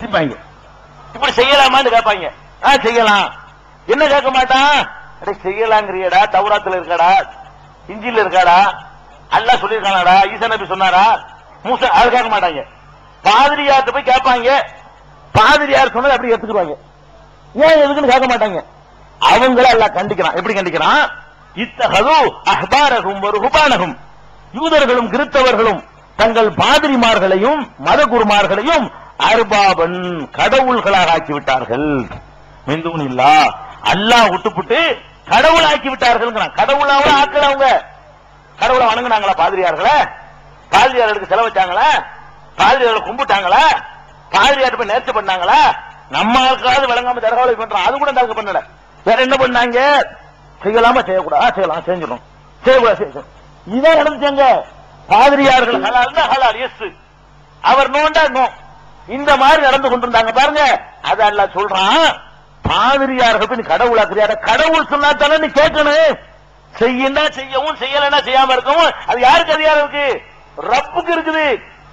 சிப்பாங்க இப்படி செய்யலாமான்னு கேட்பாங்க. ஆ செய்யலாம். என்ன கேட்க மாட்டான் அடே செய்யலாங்கிறியடா தௌராத்துல இருக்காடா இஞ்சில இருக்காடா அல்லாஹ் சொல்லியிருக்கானாடா ஈசா நபி சொன்னாரா? மூசா அது கேட்க மாட்டாங்க. பாதிரியார்ட்ட போய் கேட்பாங்க. பாதிரியார் சொன்னதை அப்படி எடுத்துக்குவாங்க ஏன் எதுக்குன்னு கேட்க மாட்டாங்க. அவங்கள எல்லாம் கண்டிக்கிறான். எப்படி கண்டிக்கிறான்? இத்தகது அஹ்பாரகும் ஒரு ஹுபானகும் யூதர்களும் கிறிஸ்தவர்களும் தங்கள் பாதிரிமார்களையும் மதகுருமார்களையும் அர்பாபன் கடவுள்களாக ஆக்கி விட்டார்கள் மிந்துன் இல்லா. அல்லாஹ் விட்டுப்புட்டு கடவுள் ஆக்கி விட்டார்கள் கடவுளாவும் ஆக்கல அவங்க. கடவுளை வணங்குனாங்களா பாதிரியார்களே? பாதிரியார்களுக்கு செலவச்சாங்களா பாதிரியார்களை கும்பிட்டாங்களா? பாதிரியார் போய் நேர்ச்சி பண்ணாங்களா? நம்ம ஆளுக்காவது விளங்காம தரகாவலை பண்றோம் அது கூட தடுக்க பண்ணல. வேற என்ன பண்ணாங்க? செய்யலாமா செய்யக்கூடாது? செய்யலாம். செஞ்சிடும் செய்யக்கூடாது? செய்யணும். இதான் நடந்துச்சாங்க பாதிரியார்கள் ஹலால்னா ஹலால். எஸ் அவர் நோண்டா நோ. இந்த மாதிரி நடந்து கொண்டிருந்தாங்க பாருங்க. அது அல்ல சொல்றான் பாதிரியார்கள் போய் நீ கடவுள் சொன்னா தானே நீ கேட்கணும். செய்யனா செய்யவும் செய்யலைன்னா செய்யாம இருக்கவும். அது யாருக்கு அதிகாரம் இருக்கு? ரப்புக்கு இருக்குது.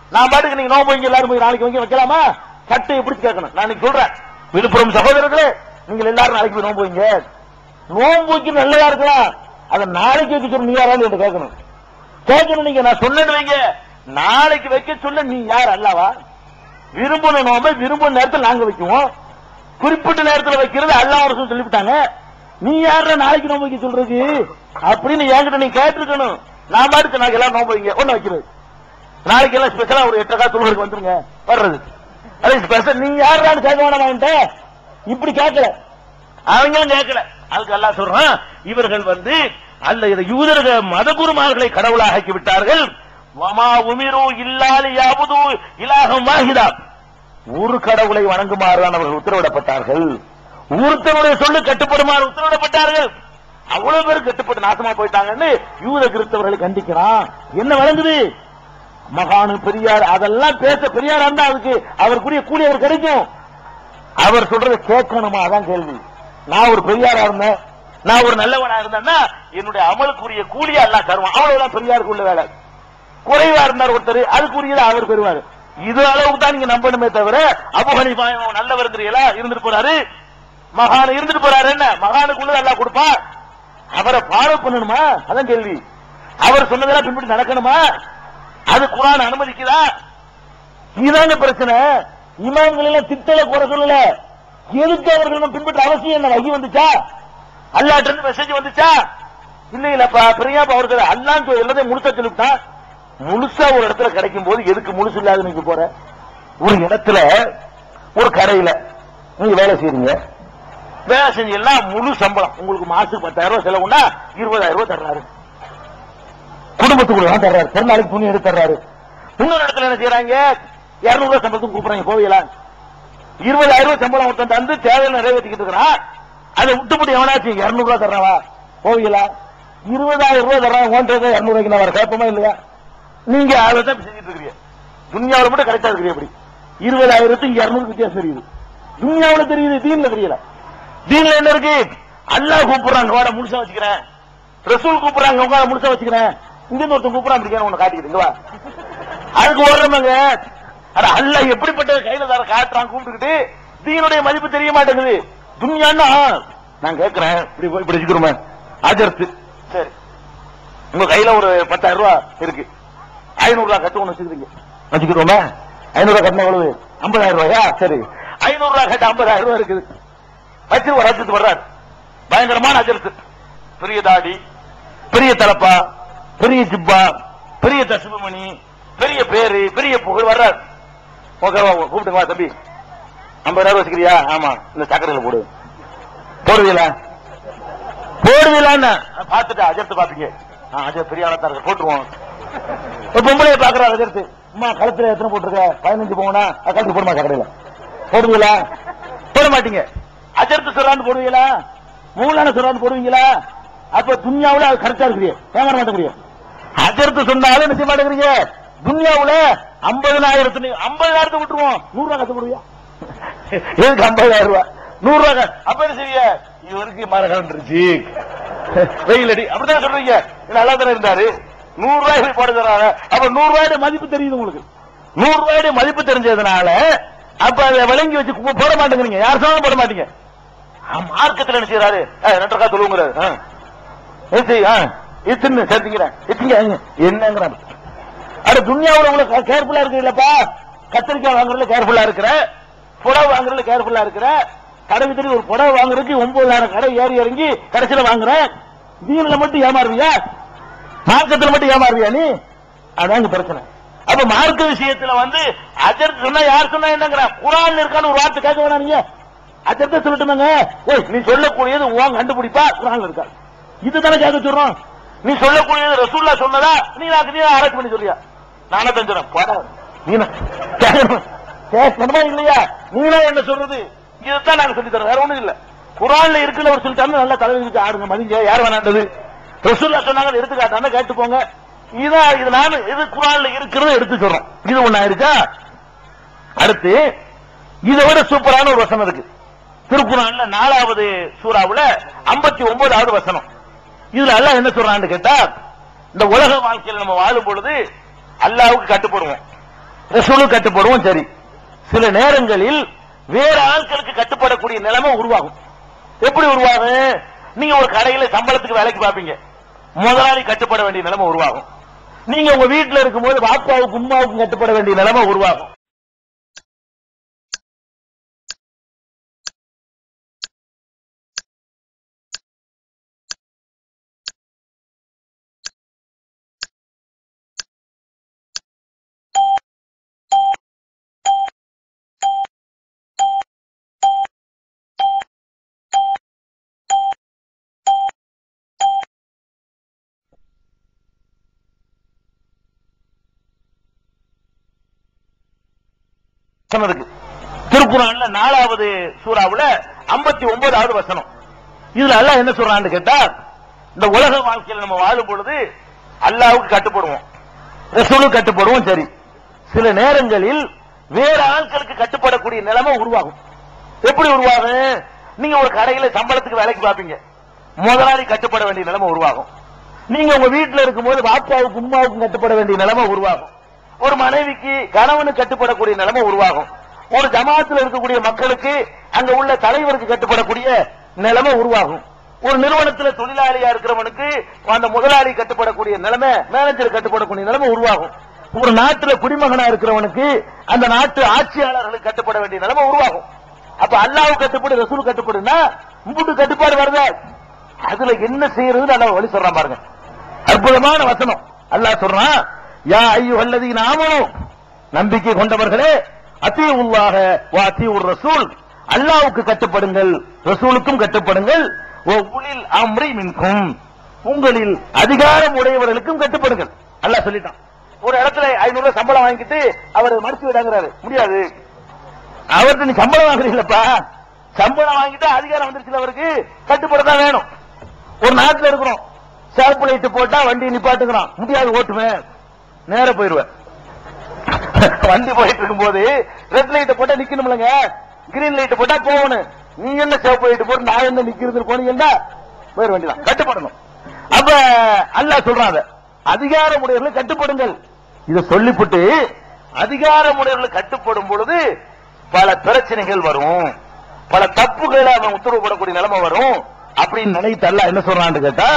நான் பாட்டுக்கு நீங்க நோம்பு வைங்க எல்லாரும் போய் நாளைக்கு வாங்கி வைக்கலாமா? சட்டையை பிடிச்சு கேட்கணும். நான் இன்னைக்கு சொல்றேன். விழுப்புரம் சகோதரர்களே நீங்கள் எல்லாரும் நாளைக்கு போய் நோம்பு வைங்க. நோம்பு வைக்க நல்லதா இருக்கலாம். அதை நாளைக்கு வைக்க சொல்லி நீ யாராவது என்று கேட்கணும். கேட்கணும் நீங்க. நான் சொன்னேன்னு வைங்க. நாளைக்கு வைக்க சொல்ல நீ யார்? அல்லவா? விரும்பின நோம்பை விரும்பின நேரத்தில் நாங்க வைக்குவோம். குறிப்பிட்ட நேரத்தில் வைக்கிறது அல்லா வருஷம் சொல்லிவிட்டாங்க நீ யார நாளைக்கு நோம்பு வைக்க சொல்றது? அப்படின்னு என்கிட்ட நீ கேட்டிருக்கணும். நான் பாட்டு நாளைக்கு எல்லாம் நோம்பு வைங்க. ஒண்ணு வைக்கிறது. நாளைக்கு எல்லாம் ஸ்பெஷலா ஒரு எட்டக்கா தொழுவருக்கு வந்துருங்க. வர்றது. அது ஸ்பெஷல் நீ யாரான்னு கேட்க வேணாம் இப்படி கேட்கல. அவங்களும் கேட்கல. அதுக்கு எல்லாம் சொல்றான் இவர்கள் வந்து அல்ல இதை யூதர்கள் மதகுருமார்களை கடவுளாக ஆக்கி விட்டார்கள் வமா உமிரு இல்லாலி யாவது இலாகம் வாகிதா ஒரு கடவுளை வணங்குமாறுதான் அவர்கள் உத்தரவிடப்பட்டார்கள். ஒருத்தனுடைய சொல்லு கட்டுப்படுமாறு உத்தரவிடப்பட்டார்கள். அவ்வளவு பேர் கட்டுப்பட்டு நாசமா போயிட்டாங்கன்னு யூத கிறிஸ்தவர்களை கண்டிக்கிறான். என்ன வழங்குது? மகானு பெரியார் அதெல்லாம் பேச பெரியார் இருந்தா அதுக்கு அவருக்குரிய கூலி அவர் கிடைக்கும். அவர் சொல்றதை கேட்கணுமா? அதான் கேள்வி. நான் ஒரு பெரியாரா இருந்தேன். நான் ஒரு நல்லவனா இருந்தேன்னா என்னுடைய அமலுக்குரிய கூலியா எல்லாம் தருவான். அவ்வளவுதான் பெரியாருக்கு உள்ள வேலை. குறைவா இருந்தார் ஒருத்தர் அதுக்குரியதை அவர் பெறுவார். இது அளவுக்கு தான் நீங்க நம்பணுமே தவிர அபுகனி நல்லவர் இவன் இருந்துட்டு போறாரு. மகான இருந்துட்டு போறாரு என்ன? மகானுக்குள்ள எல்லாம் கொடுப்பா. அவரை ஃபாலோ பண்ணணுமா? அதான் கேள்வி. அவர் சொன்னதெல்லாம் பின்பற்றி நடக்கணுமா? அது குரான் அனுமதிக்குதா? இதான பிரச்சனை. இமாம்கள் எல்லாம் திட்டல குறை சொல்லல. எதுக்கு அவர்கள் பின்பற்ற அவசியம் என்ன? வகி வந்துச்சா? அல்லாட்டு மெசேஜ் வந்துச்சா? இல்லை இல்லப்பா பிரியாப்பா அவருக்கு அல்லான்னு எல்லாத்தையும் முழுக்க சொல்லிவிட்டான். முழுசா ஒரு இடத்துல கிடைக்கும் போது எதுக்கு முழுசு இல்லாத நீங்க போற? ஒரு இடத்துல ஒரு கடையில நீங்க வேலை செய்றீங்க. வேலை செஞ்சீங்கன்னா முழு சம்பளம். உங்களுக்கு மாசத்துக்கு பத்தாயிரம் ரூபாய் செலவுனா இருபதாயிரம் ரூபாய் தர்றாரு. குடும்பத்துக்குள்ள தர்றாரு. ஒரு துணி எடுத்து தர்றாரு. இன்னொரு இடத்துல என்ன செய்யறாங்க இருநூறு ரூபாய் சம்பளத்துக்கு கூப்பிடுறாங்க போவீங்களா இருபதாயிரம் ரூபாய் சம்பளம் ஒருத்தன் தந்து தேவையை நிறைவேற்றிக்கிட்டு இருக்கிறான். அதை விட்டுப்பட்டு எவனாச்சும் இருநூறு ரூபாய் தர்றவா? போவீங்களா இருபதாயிரம் ரூபாய் தர்றான் ஒன்றதை இருநூறு ரூபாய்க்கு நான் வர கேட்போமா இல்லையா? நீங்க அதை தான் செஞ்சுட்டு இருக்கிறீங்க. துன்யாவில் மட்டும் கரெக்டா இருக்கிறீங்க அப்படி. இருபதாயிரத்துக்கு இருநூறு வித்தியாசம் தெரியுது. துன்யாவுல தெரியுது தீன்ல தெரியல. தீன்ல என்ன இருக்கு? அல்லாஹ் கூப்பிடுறாங்க வாட முழுசா வச்சுக்கிறேன். ரசூல் கூப்பிடுறாங்க உங்க முழுசா வச்சுக்கிறேன். இங்க ஒருத்தன் கூப்பிடுறான் அப்படி உன்னை காட்டிக்கிட்டு அதுக்கு ஓடுறவங்க அட அல்லாஹ் எப்படிப்பட்ட கையில தர காட்டுறான் கூப்பிட்டுக்கிட்டு தீனுடைய மதிப்பு தெரிய மாட்டேங்குது. துன்யான்னா நான் கேட்கிறேன் இப்படி போய் இப்படி வச்சுக்கிறோமே. ஆஜர்த்து. சரி. உங்க கையில ஒரு பத்தாயிரம் ரூபாய் இருக்கு. ஐநூறு ரூபாய் கட்டு ஒண்ணு வச்சுக்கிறீங்க. வச்சுக்கிறோமே? ஐநூறு ரூபாய் கட்டின எவ்வளவு? ஐம்பதாயிரம் ரூபாயா? சரி. ஐநூறு ரூபாய் கட்ட ஐம்பதாயிரம் ரூபாய் இருக்குது. வச்சு ஒரு அஜத்து வர்றாரு. பயங்கரமான அஜர்த்து பெரிய தாடி பெரிய தலப்பா பெரிய ஜிப்பா பெரிய தசுபமணி பெரிய பேரு பெரிய புகழ் வர்றாரு. ஓகேவா கூப்பிட்டுங்க வா தம்பி. ஐம்பதாயிரம் வச்சுக்கிறியா? ஆமா. இந்த சக்கரையில போடு. போடுவீல போடுவீலான்னு பார்த்துட்டு அஜர்த்து பாப்பீங்க ஆ, பெரிய ஆளா தான் இருக்கு போட்டுருவோம். பொம்பளைய பாக்குறாரு எதிர்த்து. அம்மா கழுத்துல எத்தனை போட்டிருக்க? பதினஞ்சு போனா கழுத்து போடுமா கடையில. போடுவீங்களா? போட மாட்டீங்க. அஜர்த்து சொல்றான்னு போடுவீங்களா? மூலான சொல்றான்னு போடுவீங்களா? அப்ப துன்யாவுல அது கரெக்டா இருக்கிறீங்க ஏமாற மாட்டேங்கிறீங்க? அஜர்த்து சொன்னாலும் நிச்சயம் மாட்டேங்கிறீங்க. துன்யாவுல ஐம்பதனாயிரத்து ஐம்பதாயிரத்தை விட்டுருவோம். நூறு ரூபாய் கத்து எதுக்கு ஐம்பதாயிரம் ரூபாய் நூறு ரூபாய் அப்ப என்ன செய்ய இவருக்கு மரகம் வந்துருச்சு வெயில் அடி. அப்படிதான் சொல்றீங்க? நல்லா தானே இருந்தாரு? நூறு ரூபாய் போட தர்றாங்க அப்ப நூறு ரூபாயோட மதிப்பு தெரியுது உங்களுக்கு. நூறு ரூபாயுடைய மதிப்பு தெரிஞ்சதுனால அப்ப அதை விளங்கி வச்சு போட மாட்டேங்கிறீங்க. யார் சொன்னாலும் போட மாட்டீங்க. ஆ, மார்க்கத்துல என்ன செய்யறாரு ரெண்டரைக்கா தொழுவுங்கிறாரு. ஆ. எது சேர்த்துக்கிறேன் எத்திங்க என்னங்கிறாரு. அட துன்யாவுல உங்களுக்கு கேர்ஃபுல்லா இருக்கீங்களப்பா கத்திரிக்காய் வாங்குறதுல கேர்ஃபுல்லா இருக்கிற. புடவை வாங்குறதுல கேர்ஃபுல்லா இருக்கிற. கடை வித்து ஒரு புடவை வாங்குறதுக்கு ஒன்பதாயிரம் கடை ஏறி இறங்கி கடைசியில வாங்குறேன் தீனில மட்டும் ஏமாறுவியா? மார்க்கத்தில் மட்டும் ஏமாறுவியா நீ? அதான் பிரச்சனை. அப்ப மார்க்க விஷயத்துல வந்து அஜர் சொன்னா யார் சொன்னா என்னங்கிற? குரான் இருக்கான்னு ஒரு வார்த்தை கேட்க வேணாம் நீங்க. அஜர்த்த சொல்லட்டுமாங்க? ஓய் நீ சொல்லக்கூடியது உன் கண்டுபிடிப்பா குரான் இருக்கா? இதுதானே கேட்க சொல்றோம். நீ சொல்லக்கூடியது ரசூல்லா சொன்னதா? நீ நான் நீ ஆராய்ச்சி பண்ணி சொல்லியா நானே தான் போட. நீ கேட்கணுமா இல்லையா? நீனா என்ன சொல்றது? இதுதான் நாங்க சொல்லி தரோம். வேற ஒண்ணும் இல்ல. குரான்ல இருக்குன்னு ஒரு சொல்லிட்டாங்க நல்லா தலைவலிக்கு ஆடுங்க மதிங்க. யார் வேணாண்டது ரசூல்லா சொன்னாங்க எடுத்துக்காட்டாங்க கேட்டு போங்க இதான் இது நான் இது குரான்ல இருக்கிறத எடுத்து சொல்றோம். இது ஒண்ணு ஆயிருக்கா அடுத்து இதை விட சூப்பரான ஒரு வசனம் இருக்கு. திருக்குறான்ல நாலாவது சூறாவுல ஐம்பத்தி ஒன்பதாவது வசனம். இதுல அல்லாஹ் என்ன சொல்றான்னு கேட்டா இந்த உலக வாழ்க்கையில நம்ம வாழும் பொழுது அல்லாவுக்கு கட்டுப்படுவோம். ரசூலுக்கு கட்டுப்படுவோம் சரி. சில நேரங்களில் வேற ஆட்களுக்கு கட்டுப்படக்கூடிய நிலைமை உருவாகும். எப்படி உருவாகும்? நீங்க ஒரு கடையில சம்பளத்துக்கு வேலைக்கு பார்ப்பீங்க. முதலாளி கட்டுப்பட வேண்டிய நிலைமை உருவாகும். நீங்க உங்க வீட்டுல இருக்கும்போது பாப்பாவுக்கு உமாவுக்கும் கட்டுப்பட வேண்டிய நிலைமை உருவாகும். சொன்னதுக்கு. திருக்குறான்ல நாலாவது சூறாவுல ஐம்பத்தி ஒன்பதாவது வசனம். இதுல அல்லாஹ் என்ன சொல்றான்னு கேட்டா இந்த உலக வாழ்க்கையில நம்ம வாழும் பொழுது அல்லாவுக்கு கட்டுப்படுவோம். ரசூலுக்கு கட்டுப்படுவோம் சரி. சில நேரங்களில் வேற ஆட்களுக்கு கட்டுப்படக்கூடிய நிலைமை உருவாகும். எப்படி உருவாகும்? நீங்க ஒரு கடையில சம்பளத்துக்கு வேலைக்கு பார்ப்பீங்க. முதலாளி கட்டுப்பட வேண்டிய நிலைமை உருவாகும். நீங்க உங்க வீட்டுல இருக்கும்போது பாப்பாவுக்கு உமாவுக்கும் கட்டுப்பட வேண்டிய நிலைமை உருவாகும். ஒரு மனைவிக்கு கணவனுக்கு கட்டுப்படக்கூடிய நிலைமை உருவாகும். ஒரு ஜமாத்துல இருக்கக்கூடிய மக்களுக்கு அங்க உள்ள தலைவருக்கு கட்டுப்படக்கூடிய நிலைமை உருவாகும். ஒரு நிறுவனத்துல தொழிலாளியா இருக்கிறவனுக்கு அந்த முதலாளி கட்டுப்படக்கூடிய நிலைமை மேனேஜர் கட்டுப்படக்கூடிய நிலைமை உருவாகும். ஒரு நாட்டுல குடிமகனா இருக்கிறவனுக்கு அந்த நாட்டு ஆட்சியாளர்களுக்கு கட்டுப்பட வேண்டிய நிலைமை உருவாகும். அப்ப அல்லாஹ் கட்டுப்படு ரசூல் கட்டுப்படுனா மும்புட்டு கட்டுப்பாடு வருதா. அதுல என்ன செய்யறது அல்லாஹ் வழி சொல்றான் பாருங்க. அற்புதமான வசனம். அல்லாஹ் சொல்றான் யா ஐயோ அல்லது நாமனும் நம்பிக்கை கொண்டவர்களே அத்தி உள்ளாக வா அத்தி ஒரு ரசூல். அல்லாவுக்கு கட்டுப்படுங்கள் ரசூலுக்கும் கட்டுப்படுங்கள். ஓ உளில் அம்ரி மின்கும். உங்களில் அதிகாரம் உடையவர்களுக்கும் கட்டுப்படுங்கள். அல்லாஹ் சொல்லிட்டான். ஒரு இடத்துல ஐநூறு ரூபாய் சம்பளம் வாங்கிட்டு அவர் மறுத்து விடாங்கிறாரு. முடியாது. அவர்கிட்ட நீ சம்பளம் வாங்குறீங்களப்பா? சம்பளம் வாங்கிட்டு அதிகாரம் வந்துருச்சு அவருக்கு? கட்டுப்படத்தான் வேணும். ஒரு நாட்டில் இருக்கிறோம். சேப்பு லைட்டு போட்டா வண்டி நிப்பாட்டுக்கிறான் முடியாது ஓட்டுவேன் நேர போயிருவேன். வண்டி போயிட்டு இருக்கும்போது ரெட் லைட் போட்டா நிக்கணும்லங்க. கிரீன் லைட் போட்டா போகணும். நீ என்ன சிவப்பு லைட் போட்டு நான் என்ன நிக்கிறது போனீங்கன்னா போயிட வேண்டியதான் கட்டுப்படணும். அப்ப அல்ல சொல்றாங்க அதிகார அதிகாரமுடையவர்களை கட்டுப்படுங்கள். இதை சொல்லிவிட்டு அதிகாரமுடையவர்களை கட்டுப்படும் பொழுது பல பிரச்சனைகள் வரும். பல தப்புகளை அவன் உத்தரவு போடக்கூடிய நிலைமை வரும். அப்படின்னு நினைத்து என்ன சொல்றான்னு கேட்டா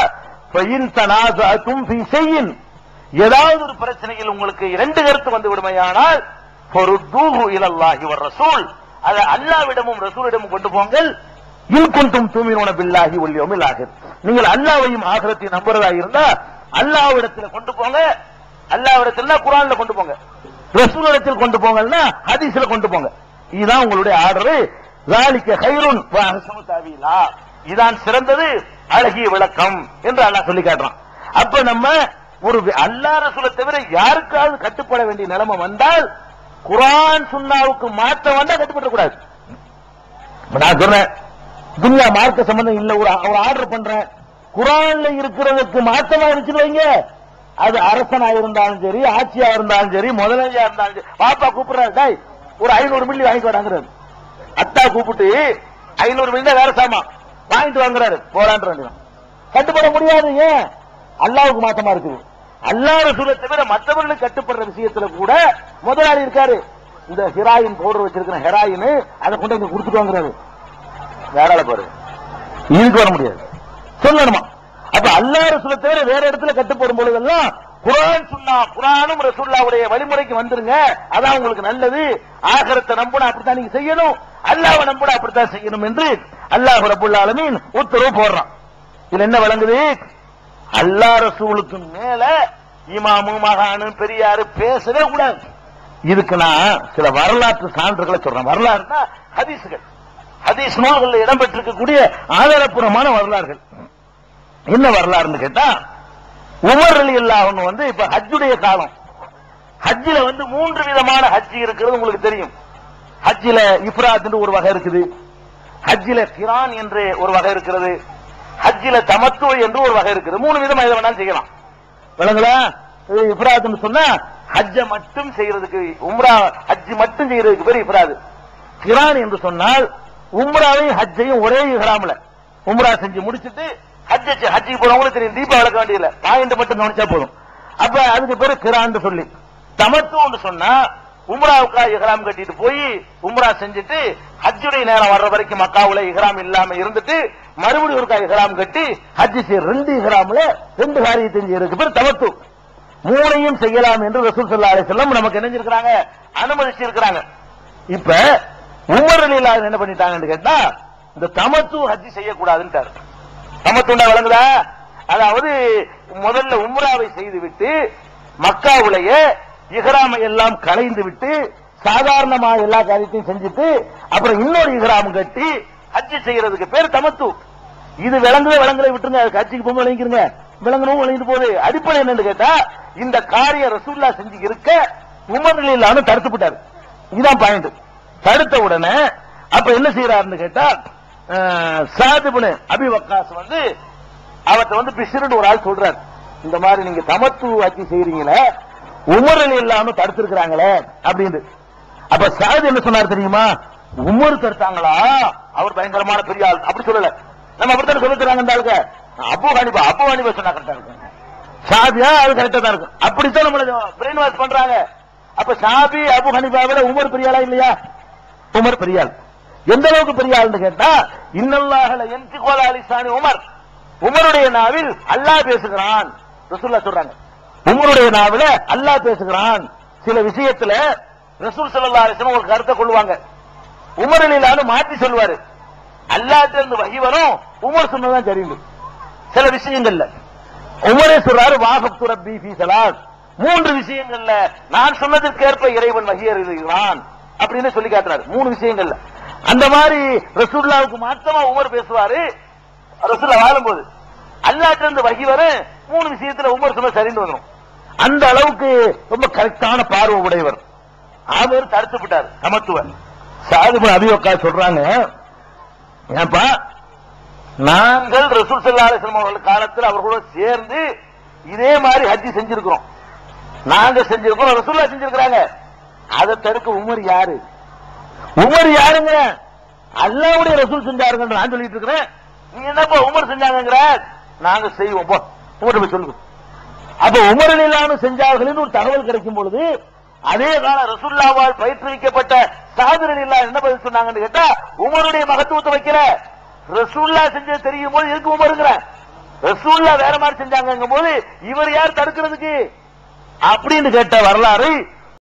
ஃபைன் தனாசாத்தும் ஃபீ ஷைஇன் ஏதாவது ஒரு பிரச்சனையில் உங்களுக்கு இரண்டு கருத்து வந்து விடுமையானால் பொருத்தூஹு இலல்லாஹி வர் ரசூல் அதை அல்லாவிடமும் ரசூலிடமும் கொண்டு போங்கள் இன் குன்தும் தூமினோன பில்லாஹி ஒல் யௌமில் ஆகிர் நீங்கள் அல்லாஹ்வையும் ஆகிரத்தையும் நம்புறதா இருந்தா அல்லாஹ்விடத்துல கொண்டு போங்க அல்லாஹ்விடத்துல குர்ஆன்ல கொண்டு போங்க ரசூலிடத்தில் கொண்டு போங்கன்னா ஹதீஸ்ல கொண்டு போங்க இதுதான் உங்களுடைய ஆர்டர் ذلك خيرٌ واحسن تاويلا இதான் சிறந்தது அழகிய விளக்கம் என்று அல்லாஹ் சொல்லி காட்டுறான் அப்ப நம்ம ஒரு அல்லார சொல்ல தவிர யாருக்காவது கட்டுப்பட வேண்டிய நிலைமை வந்தால் குரான் சுன்னாவுக்கு மாற்றம் வந்தா கட்டுப்பட கூடாது நான் சொல்றேன் துன்யா மார்க்க சம்பந்தம் இல்ல ஒரு ஒரு ஆர்டர் பண்றேன். குரான்ல இருக்கிறதுக்கு மாற்றமா இருந்துச்சுன்னு வைங்க. அது அரசனா இருந்தாலும் சரி ஆட்சியா இருந்தாலும் சரி முதலாளியா இருந்தாலும் சரி. பாப்பா கூப்பிடுறாரு டாய் ஒரு ஐநூறு மில்லி வாங்கிட்டு வராங்கிறாரு அத்தா கூப்பிட்டு ஐநூறு மில்லி வேற சாமா வாங்கிட்டு வாங்குறாரு. போராண்டு கட்டுப்பட முடியாது ஏன்? அல்லாவுக்கு மாற்றமா இருக்குது. அல்லாஹ் ரசூலை தவிர மற்றவர்களுக்கு கட்டுப்படுற விஷயத்துல கூட முதலாளி இருக்காரு. இந்த ஹெராயின் பவுடர் வச்சிருக்கிற ஹெராயின் அதை கொண்டு இங்க கொடுத்துட்டு வாங்குறாரு வேறால பாரு? இதுக்கு வர முடியாது. சொல்லணுமா? அப்ப அல்லாத ரசூலை தவிர வேற இடத்துல கட்டுப்படும் பொழுதெல்லாம் குரான் சொன்னா குரானும் ரசூல்லாவுடைய வழிமுறைக்கு வந்துருங்க. அதான் உங்களுக்கு நல்லது. ஆகரத்தை நம்பணும் அப்படித்தான் நீங்க செய்யணும். அல்லாவை நம்பணும் அப்படித்தான் செய்யணும் என்று அல்லாஹ் ரபுல்லாலுமே உத்தரவு போடுறான். இதுல என்ன விளங்குது? அல்லா ரசூலுக்கு மேல இமாமு மகானு பெரியாரு பேசவே கூடாது. இதுக்கு நான் சில வரலாற்று சான்றுகளை சொல்றேன். வரலாறுனா ஹதீசுகள். ஹதீஸ் நூல்களில் இடம்பெற்றிருக்கக்கூடிய ஆதாரப்பூர்வமான வரலாறுகள். என்ன வரலாறுன்னு கேட்டா உமர் அலி அல்லாஹ் வந்து இப்ப ஹஜ்ஜுடைய காலம். ஹஜ்ஜில வந்து மூன்று விதமான ஹஜ் இருக்கிறது உங்களுக்கு தெரியும். ஹஜ்ஜில இப்ராத் என்று ஒரு வகை இருக்குது. ஹஜ்ஜில கிரான் என்று ஒரு வகை இருக்கிறது. ஹஜ்ஜில தமத்து என்று ஒரு வகை இருக்குது. மூணு விதமா எதை வேணாலும் செய்யலாம். விளங்களா இஃப்ராத்னு சொன்னா ஹஜ்ஜ மட்டும் செய்யறதுக்கு உம்ரா ஹஜ் மட்டும் செய்யறதுக்கு பேர் இஃப்ராத் கிரான் என்று சொன்னால் உம்ராவையும் ஹஜ்ஜையும் ஒரே இஹ்ராம்ல. உம்ரா செஞ்சு முடிச்சிட்டு ஹஜ் ஹஜ்ஜுக்கு போறவங்களுக்கு தெரியும் தீபம் வளர்க்க வேண்டியதில்ல. பாயிண்ட் மட்டும் கவனிச்சா போதும். அப்ப அதுக்கு பேரு கிரான்னு சொல்லி. தமத்துன்னு சொன்னா உம்ராவுக்கா இஹ்ராம் கட்டிட்டு போய் உம்ரா செஞ்சுட்டு ஹஜ்ஜுடைய நேரம் வர்ற வரைக்கும் மக்காவுல இஹ்ராம் இல்லாம இருந்துட்டு மறுபடியும் ஒரு இஹ்ராம் கட்டி ஹஜ் செய்ய ரெண்டு இஹ்ராம்ல ரெண்டு காரியத்தையும் செய்யறதுக்கு பேர் தமத்து மூணையும் செய்யலாம் என்று ரசூல் சல்லா அலி செல்லம் நமக்கு நினைஞ்சிருக்கிறாங்க அனுமதிச்சு இருக்கிறாங்க இப்ப உமர் அலி என்ன பண்ணிட்டாங்கன்னு கேட்டா இந்த தமத்து ஹஜ் செய்யக்கூடாதுன்ட்டாரு. தமத்துண்டா வழங்குதா? அதாவது முதல்ல உம்ராவை செய்துவிட்டு மக்காவுடைய இஹ்ராமை எல்லாம் கலைந்து விட்டு சாதாரணமா எல்லா காரியத்தையும் செஞ்சுட்டு அப்புறம் இன்னொரு இஹ்ராம் கட்டி ஹஜ் செய்யறதுக்கு பேர் தமத்து. இது விளங்குத விளங்குற விட்டுருங்க கட்சிக்கு போக விளங்கிருங்க விளங்கணும் விளங்கிட்டு போகுது. அடிப்படை என்னன்னு கேட்டா இந்த காரிய ரசூல்லா செஞ்சு இருக்க உமர் தடுத்து விட்டாரு. இதுதான் பாயிண்ட் தடுத்த உடனே அப்ப என்ன செய்யறாருன்னு கேட்டா அஹ், அபி வக்காஸ் வந்து அவர்ட்ட வந்து பிஷிருன்னு ஒரு ஆள் சொல்றாரு. இந்த மாதிரி நீங்க தமத்து ஆட்சி செய்யறீங்களே உமர் இல்லாம தடுத்திருக்கிறாங்களே அப்படின்னு அப்ப சாதி என்ன சொன்னார் தெரியுமா? உமர் தடுத்தாங்களா? அவர் பயங்கரமான பெரிய ஆள். அப்படி சொல்லல. நம்ம அப்படித்தான் சொல்லிக்கிறாங்க இந்த ஆளுக்கு? அப்பு ஹனிபா அப்பு ஹனிபா சொன்னா கரெக்டா இருக்கும். சாபியா அது கரெக்டா தான் இருக்கும். அப்படித்தான் நம்மள பிரெயின் வாஷ் பண்றாங்க. அப்ப சாபி அபு ஹனிபா விட உமர் பெரியாளா இல்லையா? உமர் பெரியாள் எந்த அளவுக்கு பெரியாள்னு கேட்டா இன்னல்லாஹல என் கோலா அலிசானி உமர். உமருடைய நாவில் அல்லாஹ் பேசுகிறான். ரசூல்லா சொல்றாங்க. உமருடைய நாவில அல்லாஹ் பேசுகிறான். சில விஷயத்துல ரசூல் சல்லா அலைஹி ஒரு கருத்தை கொள்வாங்க உமர் அலிலானு மாத்தி சொல்வாரு அல்லாஹ்ட்ட வகி வரும். உமர் சொன்னதான் தெரியுது சில விஷயங்கள்ல. உமரே சொல்றாரு வாகப் துரப்பி ஃபீ மூன்று விஷயங்கள்ல நான் சொன்னதற்கேற்ப இறைவன் வகியறிகிறான் அப்படின்னு சொல்லி காட்டுறாரு. மூணு விஷயங்கள்ல. அந்த மாதிரி ரசூல்லாவுக்கு மாத்தமா உமர் பேசுவாரு. ரசூல்லா வாழும்போது. அல்லாட்ட இருந்து வகி வர மூணு விஷயத்துல உமர் சொன்ன சரிந்து வந்துடும் அந்த அளவுக்கு ரொம்ப கரெக்டான பார்வை உடையவர். அவர் தடுத்து விட்டார் சமத்துவ. சாதுபன் அபிவக்கா சொல்றாங்க ஏன்பா நாங்கள் ரசூல் ஸல்லல்லாஹு அலைஹி அவர்கள் காலத்தில் அவர்களோட சேர்ந்து இதே மாதிரி ஹஜ்ஜி செஞ்சிருக்கிறோம். நாங்க செஞ்சிருக்கிறோம் ரசூல்லா செஞ்சிருக்கிறாங்க. அதை தடுக்க உமர் யாரு? உமர் யாருங்க? அல்லாவுடைய ரசூல் செஞ்சாருங்க நான் சொல்லிட்டு இருக்கிறேன். நீ என்னப்பா உமர் செஞ்சாங்கங்கிற? நாங்க செய்வோம். போ உமர்ட்ட போய் சொல்லுங்க. அப்ப உமர் இல்லாம செஞ்சார்கள் ஒரு தகவல் கிடைக்கும் பொழுது அதே கால ரசுல்லாவால் பயிற்றுவிக்கப்பட்ட சாதனை இல்லா என்ன பதில் சொன்னாங்கன்னு கேட்டா உமருடைய மகத்துவத்தை வைக்கிற ரசூல்லா செஞ்சது தெரியும் போது எதுக்கு உமருங்கிற ரசூல்லா வேற மாதிரி செஞ்சாங்க போது இவர் யார் தடுக்கிறதுக்கு? அப்படின்னு கேட்ட வரலாறு